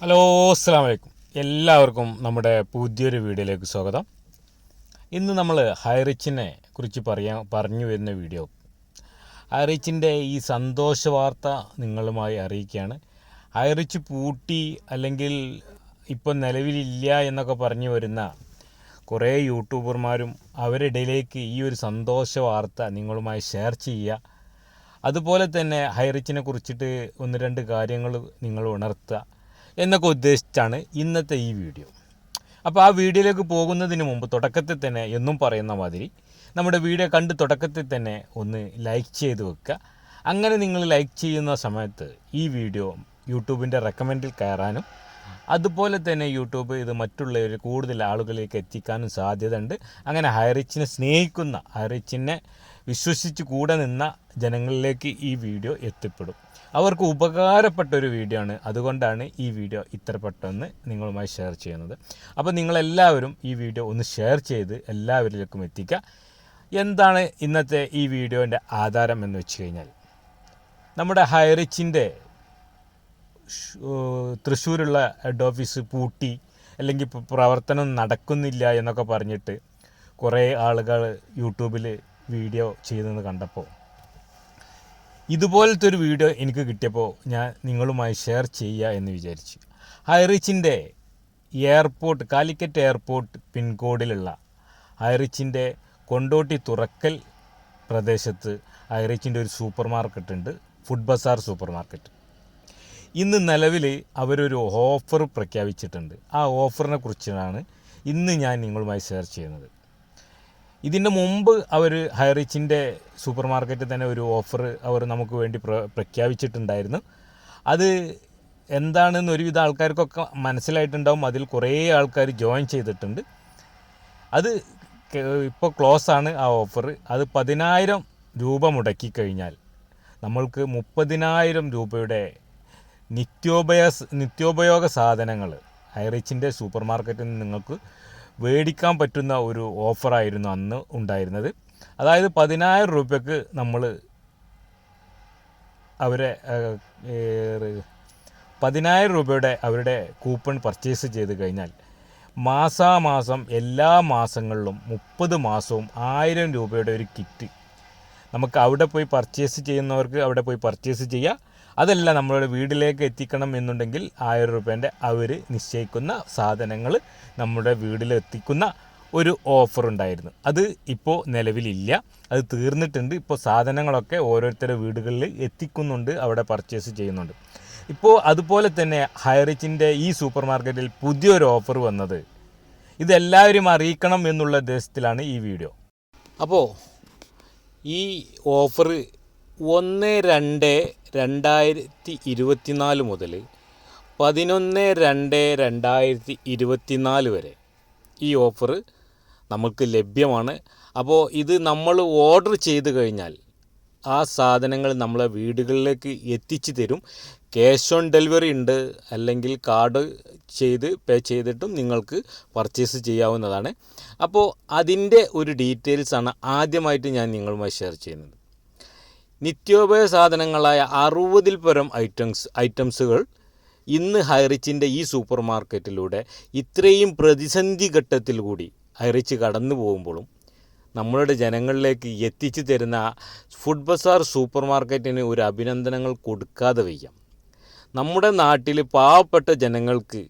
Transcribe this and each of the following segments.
Hello അസ്സാം വലൈക്കും എല്ലാവർക്കും നമ്മുടെ പുതിയൊരു വീഡിയോയിലേക്ക് സ്വാഗതം. ഇന്ന് നമ്മൾ ഹൈറിച്ചിനെ കുറിച്ച് പറയാൻ പറഞ്ഞു വരുന്ന വീഡിയോ. ഹൈറിച്ചിന്റെ ഈ സന്തോഷ വാർത്ത നിങ്ങളുമായി അറിയിക്കുകയാണ്. ഹൈറിച്ച് പൂട്ടി അല്ലെങ്കിൽ ഇപ്പം നിലവിലില്ല എന്നൊക്കെ പറഞ്ഞു വരുന്ന കുറേ യൂട്യൂബർമാരും അവരിടയിലേക്ക് ഈ ഒരു സന്തോഷ വാർത്ത നിങ്ങളുമായി ഷെയർ ചെയ്യുക. അതുപോലെ തന്നെ ഹൈറിച്ചിനെ കുറിച്ചിട്ട് ഒന്ന് രണ്ട് കാര്യങ്ങൾ നിങ്ങൾ ഉണർത്തുക. എന്നൊക്കെ ഉദ്ദേശിച്ചാണ് ഇന്നത്തെ ഈ വീഡിയോ. അപ്പോൾ ആ വീഡിയോയിലേക്ക് പോകുന്നതിന് മുമ്പ് തുടക്കത്തിൽ തന്നെ എന്നും പറയുന്ന മാതിരി നമ്മുടെ വീഡിയോ കണ്ട് തുടക്കത്തിൽ തന്നെ ഒന്ന് ലൈക്ക് ചെയ്ത് വെക്കുക. അങ്ങനെ നിങ്ങൾ ലൈക്ക് ചെയ്യുന്ന സമയത്ത് ഈ വീഡിയോ യൂട്യൂബിന്റെ റെക്കമെൻഡിൽ കയറാനും അതുപോലെ തന്നെ യൂട്യൂബ് ഇത് മറ്റുള്ളവർ കൂടുതൽ ആളുകളിലേക്ക് എത്തിക്കാനും സാധ്യതയുണ്ട്. അങ്ങനെ ഹൈറിച്ചിനെ സ്നേഹിക്കുന്ന ഹൈറിച്ചിനെ വിശ്വസിച്ച് കൂടെ നിന്ന ജനങ്ങളിലേക്ക് ഈ വീഡിയോ എത്തിപ്പെടും. അവർക്ക് ഉപകാരപ്പെട്ട ഒരു വീഡിയോ ആണ്. അതുകൊണ്ടാണ് ഈ വീഡിയോ ഇത്ര പെട്ടെന്ന് നിങ്ങളുമായി ഷെയർ ചെയ്യുന്നത്. അപ്പോൾ നിങ്ങളെല്ലാവരും ഈ വീഡിയോ ഒന്ന് ഷെയർ ചെയ്ത് എല്ലാവരിലേക്കും എത്തിക്കുക. എന്താണ് ഇന്നത്തെ ഈ വീഡിയോന്റെ ആധാരം എന്ന് വെച്ച് കഴിഞ്ഞാൽ? നമ്മുടെ ഹൈറിച്ചിന്റെ തൃശ്ശൂരുള്ള ഹെഡ് ഓഫീസ് പൂട്ടി അല്ലെങ്കിൽ പ്രവർത്തനം നടക്കുന്നില്ല എന്നൊക്കെ പറഞ്ഞിട്ട് കുറേ ആളുകൾ യൂട്യൂബിൽ വീഡിയോ ചെയ്തെന്ന് കണ്ടപ്പോൾ ഇതുപോലത്തെ ഒരു വീഡിയോ എനിക്ക് കിട്ടിയപ്പോൾ ഞാൻ നിങ്ങളുമായി ഷെയർ ചെയ്യുക എന്ന് വിചാരിച്ചു. ഹൈറിച്ചിന്റെ എയർപോർട്ട് കാലിക്കറ്റ് എയർപോർട്ട് പിൻകോഡിലുള്ള ഹൈറിച്ചിന്റെ കൊണ്ടോട്ടി തുറക്കൽ പ്രദേശത്ത് ഹൈറിച്ചിന്റെ ഒരു സൂപ്പർ മാർക്കറ്റ് ഉണ്ട് ഫുഡ് ബസാർ സൂപ്പർ മാർക്കറ്റ് ഇന്ന് നിലവിൽ അവരൊരു ഓഫർ പ്രഖ്യാപിച്ചിട്ടുണ്ട്. ആ ഓഫറിനെ കുറിച്ചാണ് ഇന്ന് ഞാൻ നിങ്ങളുമായി ഷെയർ ചെയ്യുന്നത്. ഇതിന്റെ മുമ്പ് അവർ ഹൈറിച്ചിന്റെ സൂപ്പർ മാർക്കറ്റിൽ തന്നെ ഒരു ഓഫർ അവർ നമുക്ക് വേണ്ടി പ്ര പ്രഖ്യാപിച്ചിട്ടുണ്ടായിരുന്നു. അത് എന്താണെന്ന് ഒരുവിധ ആൾക്കാർക്കൊക്കെ മനസ്സിലായിട്ടുണ്ടാവും. അതിൽ കുറേ ആൾക്കാർ ജോയിൻ ചെയ്തിട്ടുണ്ട്. അത് ഇപ്പോൾ ക്ലോസ് ആണ് ആ ഓഫർ അത് പതിനായിരം രൂപ മുടക്കി കഴിഞ്ഞാൽ നമ്മൾക്ക് മുപ്പതിനായിരം രൂപയുടെ നിത്യോപയോ നിത്യോപയോഗ സാധനങ്ങൾ ഹൈറിച്ചിന്റെ സൂപ്പർ മാർക്കറ്റിൽ നിന്ന് നിങ്ങൾക്ക് മേടിക്കാൻ പറ്റുന്ന ഒരു ഓഫറായിരുന്നു അന്ന് ഉണ്ടായിരുന്നത്. അതായത് പതിനായിരം രൂപയ്ക്ക് നമ്മൾ അവരെ പതിനായിരം രൂപയുടെ അവരുടെ കൂപ്പൺ പർച്ചേസ് ചെയ്ത് കഴിഞ്ഞാൽ മാസാമാസം എല്ലാ മാസങ്ങളിലും മുപ്പത് മാസവും ആയിരം രൂപയുടെ ഒരു കിറ്റ് നമുക്ക് അവിടെ പോയി പർച്ചേസ് ചെയ്യുന്നവർക്ക് അവിടെ പോയി പർച്ചേസ് ചെയ്യാം. അതല്ല നമ്മളുടെ വീട്ടിലേക്ക് എത്തിക്കണം എന്നുണ്ടെങ്കിൽ ആയിരം രൂപേന്റെ അവർ നിശ്ചയിക്കുന്ന സാധനങ്ങൾ നമ്മുടെ വീട്ടിൽ എത്തിക്കുന്ന ഒരു ഓഫർ ഉണ്ടായിരുന്നു അത് ഇപ്പോൾ നിലവിലില്ല. അത് തീർന്നിട്ടുണ്ട്. ഇപ്പോൾ സാധനങ്ങളൊക്കെ ഓരോരുത്തരുടെ വീടുകളിൽ എത്തിക്കുന്നുണ്ട്. അവിടെ പർച്ചേസ് ചെയ്യുന്നുണ്ട്. ഇപ്പോൾ അതുപോലെ തന്നെ ഹൈറിച്ചിന്റെ ഈ സൂപ്പർ മാർക്കറ്റിൽ പുതിയൊരു ഓഫർ വന്നത്. ഇതെല്ലാവരും അറിയിക്കണം എന്നുള്ള ഉദ്ദേശത്തിലാണ് ഈ വീഡിയോ. അപ്പോൾ ഈ ഓഫർ ഒന്ന് രണ്ട് രണ്ടായിരത്തി ഇരുപത്തിനാല് മുതൽ പതിനൊന്ന് രണ്ട് രണ്ടായിരത്തി ഇരുപത്തിനാല് വരെ ഈ ഓഫർ നമുക്ക് ലഭ്യമാണ്. അപ്പോൾ ഇത് നമ്മൾ ഓർഡർ ചെയ്ത് കഴിഞ്ഞാൽ ആ സാധനങ്ങൾ നമ്മളെ വീടുകളിലേക്ക് എത്തിച്ചു തരും. ക്യാഷ് ഓൺ ഡെലിവറി ഉണ്ട്. അല്ലെങ്കിൽ കാർഡ് ചെയ്ത് പേ ചെയ്തിട്ടും നിങ്ങൾക്ക് പർച്ചേസ് ചെയ്യാവുന്നതാണ്. അപ്പോൾ അതിന്റെ ഒരു ഡീറ്റെയിൽസാണ് ആദ്യമായിട്ട് ഞാൻ നിങ്ങളുമായി ഷെയർ ചെയ്യുന്നത്. നിത്യോപയോഗ സാധനങ്ങളായ അറുപതിൽ പരം ഐറ്റംസ് ഐറ്റംസുകൾ ഇന്ന് ഹൈറിച്ചിന്റെ ഈ സൂപ്പർ മാർക്കറ്റിലൂടെ ഇത്രയും പ്രതിസന്ധി ഘട്ടത്തിൽ കൂടി ഹൈറിച്ച് കടന്നു പോകുമ്പോഴും നമ്മളുടെ ജനങ്ങളിലേക്ക് എത്തിച്ചു തരുന്ന ഫുഡ് ബസാർ സൂപ്പർ മാർക്കറ്റിന് ഒരു അഭിനന്ദനങ്ങൾ കൊടുക്കാതെ വയ്യ. നമ്മുടെ നാട്ടിൽ പാവപ്പെട്ട ജനങ്ങൾക്ക്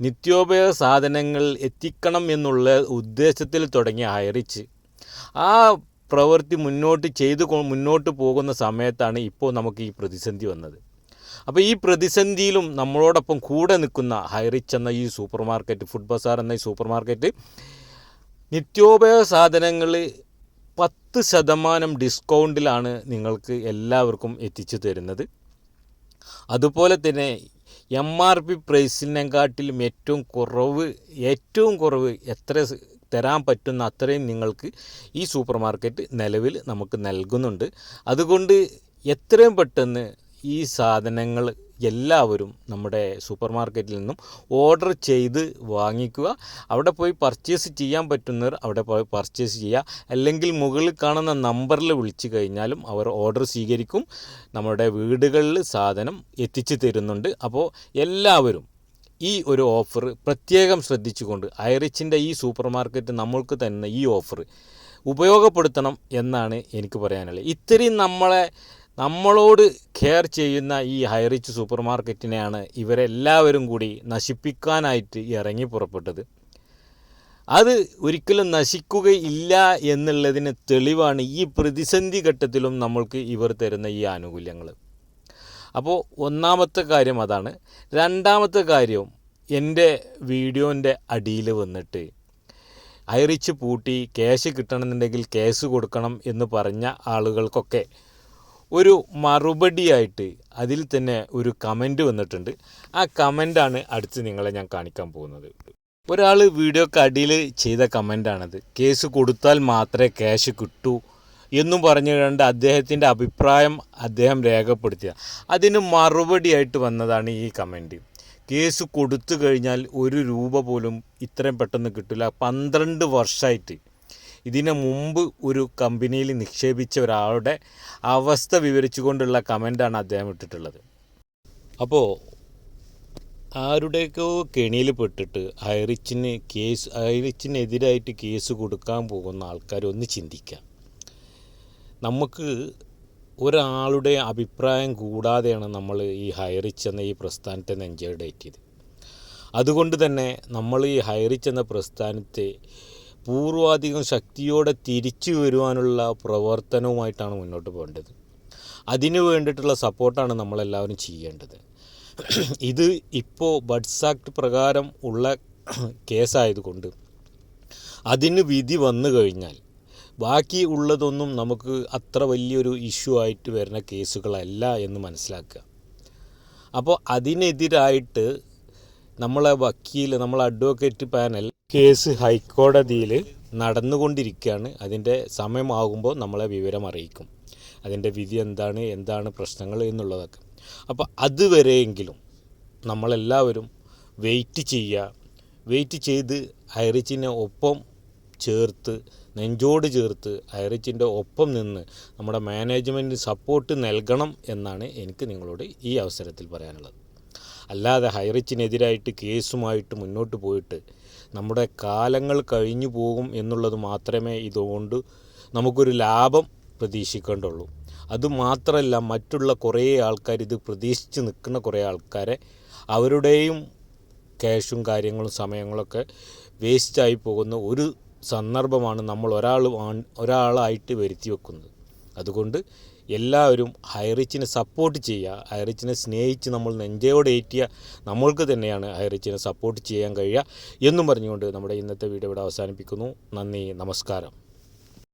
നിത്യോപയോഗ സാധനങ്ങൾ എത്തിക്കണം എന്നുള്ള ഉദ്ദേശത്തിൽ തുടങ്ങി ഹൈറിച്ച് ആ പ്രവൃത്തി മുന്നോട്ട് ചെയ്ത് മുന്നോട്ട് പോകുന്ന സമയത്താണ് ഇപ്പോൾ നമുക്ക് ഈ പ്രതിസന്ധി വന്നത്. അപ്പോൾ ഈ പ്രതിസന്ധിയിലും നമ്മളോടൊപ്പം കൂടെ നിൽക്കുന്ന ഹൈറിച്ച് എന്ന ഈ സൂപ്പർ മാർക്കറ്റ് ഫുഡ് ബസാർ എന്ന ഈ സൂപ്പർ മാർക്കറ്റ് നിത്യോപയോഗ സാധനങ്ങൾ പത്ത് ശതമാനം ഡിസ്കൗണ്ടിലാണ് നിങ്ങൾക്ക് എല്ലാവർക്കും എത്തിച്ചു തരുന്നത്. അതുപോലെ തന്നെ എം ആർ പി പ്രൈസിനെക്കാട്ടിലും ഏറ്റവും കുറവ് ഏറ്റവും കുറവ് എത്ര തരാൻ പറ്റുന്ന അത്രയും നിങ്ങൾക്ക് ഈ സൂപ്പർ മാർക്കറ്റ് നിലവിൽ നമുക്ക് നൽകുന്നുണ്ട്. അതുകൊണ്ട് എത്രയും പെട്ടെന്ന് ഈ സാധനങ്ങൾ എല്ലാവരും നമ്മുടെ സൂപ്പർ മാർക്കറ്റിൽ നിന്നും ഓർഡർ ചെയ്ത് വാങ്ങിക്കുക. അവിടെ പോയി പർച്ചേസ് ചെയ്യാൻ പറ്റുന്നവർ അവിടെ പോയി പർച്ചേസ് ചെയ്യുക. അല്ലെങ്കിൽ മുകളിൽ കാണുന്ന നമ്പറിൽ വിളിച്ചു കഴിഞ്ഞാലും അവർ ഓർഡർ സ്വീകരിക്കും. നമ്മുടെ വീടുകളിൽ സാധനം എത്തിച്ചു തരുന്നുണ്ട്. അപ്പോൾ എല്ലാവരും ഈ ഒരു ഓഫർ പ്രത്യേകം ശ്രദ്ധിച്ചുകൊണ്ട് ഐറിച്ചിന്റെ ഈ സൂപ്പർ മാർക്കറ്റ് നമ്മൾക്ക് തന്നെ ഈ ഓഫർ ഉപയോഗപ്പെടുത്തണം എന്നാണ് എനിക്ക് പറയാനുള്ളത്. ഇത്രയും നമ്മളെ നമ്മളോട് കെയർ ചെയ്യുന്ന ഈ ഹൈറിച്ച് സൂപ്പർ മാർക്കറ്റിനെയാണ് ഇവരെല്ലാവരും കൂടി നശിപ്പിക്കാനായിട്ട് ഇറങ്ങി പുറപ്പെട്ടത്. അത് ഒരിക്കലും നശിക്കുകയില്ല എന്നുള്ളതിന് തെളിവാണ് ഈ പ്രതിസന്ധി ഘട്ടത്തിലും നമ്മൾക്ക് ഇവർ തരുന്ന ഈ ആനുകൂല്യങ്ങൾ. അപ്പോൾ ഒന്നാമത്തെ കാര്യം അതാണ്. രണ്ടാമത്തെ കാര്യം എന്റെ വീഡിയോന്റെ അടിയിൽ വന്നിട്ട് ഐറിച്ച് പൂട്ടി ക്യാഷ് കിട്ടണമെന്നുണ്ടെങ്കിൽ കേസ് കൊടുക്കണം എന്ന് പറഞ്ഞ ആളുകൾക്കൊക്കെ ഒരു മറുപടിയായിട്ട് അതിൽ തന്നെ ഒരു കമന്റ് വന്നിട്ടുണ്ട്. ആ കമന്റാണ് അടുത്ത് നിങ്ങളെ ഞാൻ കാണിക്കാൻ പോകുന്നത്. ഒരാൾ വീഡിയോ കടിയിൽ ചെയ്ത കമന്റാണത് കേസ് കൊടുത്താൽ മാത്രമേ ക്യാഷ് കിട്ടൂ എന്നും പറഞ്ഞു കണ്ട് അദ്ദേഹത്തിന്റെ അഭിപ്രായം അദ്ദേഹം രേഖപ്പെടുത്തിയ. അതിന് മറുപടിയായിട്ട് വന്നതാണ് ഈ കമന്റ് കേസ് കൊടുത്തു കഴിഞ്ഞാൽ ഒരു രൂപ പോലും ഇത്രയും പെട്ടെന്ന് കിട്ടില്ല. പന്ത്രണ്ട് വർഷമായിട്ട് ഇതിനു മുമ്പ് ഒരു കമ്പനിയിൽ നിക്ഷേപിച്ച ഒരാളുടെ അവസ്ഥ വിവരിച്ചുകൊണ്ടുള്ള കമന്റാണ് അദ്ദേഹം ഇട്ടിട്ടുള്ളത്. അപ്പോൾ ആരുടെയൊക്കെ കെണിയിൽ പെട്ടിട്ട് ഹൈറിച്ചിന് കേസ് ഹൈറിച്ചിനെതിരായിട്ട് കേസ് കൊടുക്കാൻ പോകുന്ന ആൾക്കാർ ഒന്ന് ചിന്തിക്കാം. നമുക്ക് ഒരാളുടെ അഭിപ്രായം കൂടാതെയാണ് നമ്മൾ ഈ ഹൈറിച്ച് എന്ന ഈ പ്രസ്ഥാനത്തെ നെഞ്ചേഡേറ്റ് ചെയ്ത് അതുകൊണ്ട് തന്നെ നമ്മൾ ഈ ഹൈറിച്ച് എന്ന പ്രസ്ഥാനത്തെ പൂർവാധികം ശക്തിയോടെ തിരിച്ചു വരുവാനുള്ള പ്രവർത്തനവുമായിട്ടാണ് മുന്നോട്ട് പോകേണ്ടത്. അതിനു വേണ്ടിയിട്ടുള്ള സപ്പോർട്ടാണ് നമ്മളെല്ലാവരും ചെയ്യേണ്ടത്. ഇത് ഇപ്പോൾ ബഡ്സ് ആക്ട് പ്രകാരം ഉള്ള കേസായതുകൊണ്ട് അതിന് വിധി വന്നു കഴിഞ്ഞാൽ ബാക്കി ഉള്ളതൊന്നും നമുക്ക് അത്ര വലിയൊരു ഇഷ്യൂ ആയിട്ട് വരുന്ന കേസുകളല്ല എന്ന് മനസ്സിലാക്കുക. അപ്പോൾ അതിനെതിരായിട്ട് നമ്മളെ വക്കീൽ നമ്മളെ അഡ്വക്കേറ്റ് പാനൽ കേസ് ഹൈക്കോടതിയിൽ നടന്നുകൊണ്ടിരിക്കുകയാണ്. അതിന്റെ സമയമാകുമ്പോൾ നമ്മളെ വിവരം അറിയിക്കും. അതിന്റെ വിധി എന്താണ് എന്താണ് പ്രശ്നങ്ങൾ എന്നുള്ളതൊക്കെ. അപ്പോൾ അതുവരെയെങ്കിലും നമ്മളെല്ലാവരും വെയിറ്റ് ചെയ്യുക. വെയിറ്റ് ചെയ്ത് ഹൈറിച്ചിനെ ഒപ്പം ചേർത്ത് നെഞ്ചോട് ചേർത്ത് ഹൈറിച്ചിന്റെ ഒപ്പം നിന്ന് നമ്മുടെ മാനേജ്മെന്റ് സപ്പോർട്ട് നൽകണം എന്നാണ് എനിക്ക് നിങ്ങളോട് ഈ അവസരത്തിൽ പറയാനുള്ളത്. അല്ലാതെ ഹൈറിച്ചിനെതിരായിട്ട് കേസുമായിട്ട് മുന്നോട്ട് പോയിട്ട് നമ്മുടെ കാലങ്ങൾ കഴിഞ്ഞു പോകും എന്നുള്ളത് മാത്രമേ ഇതുകൊണ്ട് നമുക്കൊരു ലാഭം പ്രതീക്ഷിക്കേണ്ടുള്ളൂ. അതുമാത്രമല്ല മറ്റുള്ള കുറേ ആൾക്കാർ ഇത് പ്രതീക്ഷിച്ച് നിൽക്കുന്ന കുറേ ആൾക്കാരെ അവരുടെയും ക്യാഷും കാര്യങ്ങളും സമയങ്ങളൊക്കെ വേസ്റ്റായി പോകുന്ന ഒരു സന്ദർഭമാണ് നമ്മൾ ഒരാൾ ഒരാളായിട്ട് വരുത്തി വെക്കുന്നത്. അതുകൊണ്ട് എല്ലാവരും ഹൈറിച്ചിനെ സപ്പോർട്ട് ചെയ്യുക ഹൈറിച്ചിനെ സ്നേഹിച്ച് നമ്മൾ നെഞ്ചയോടെ ഏറ്റിയ നമ്മൾക്ക് തന്നെയാണ് ഹൈറിച്ചിനെ സപ്പോർട്ട് ചെയ്യാൻ കഴിയുക എന്നും പറഞ്ഞുകൊണ്ട് നമ്മുടെ ഇന്നത്തെ വീഡിയോ ഇവിടെ അവസാനിപ്പിക്കുന്നു. നന്ദി നമസ്കാരം.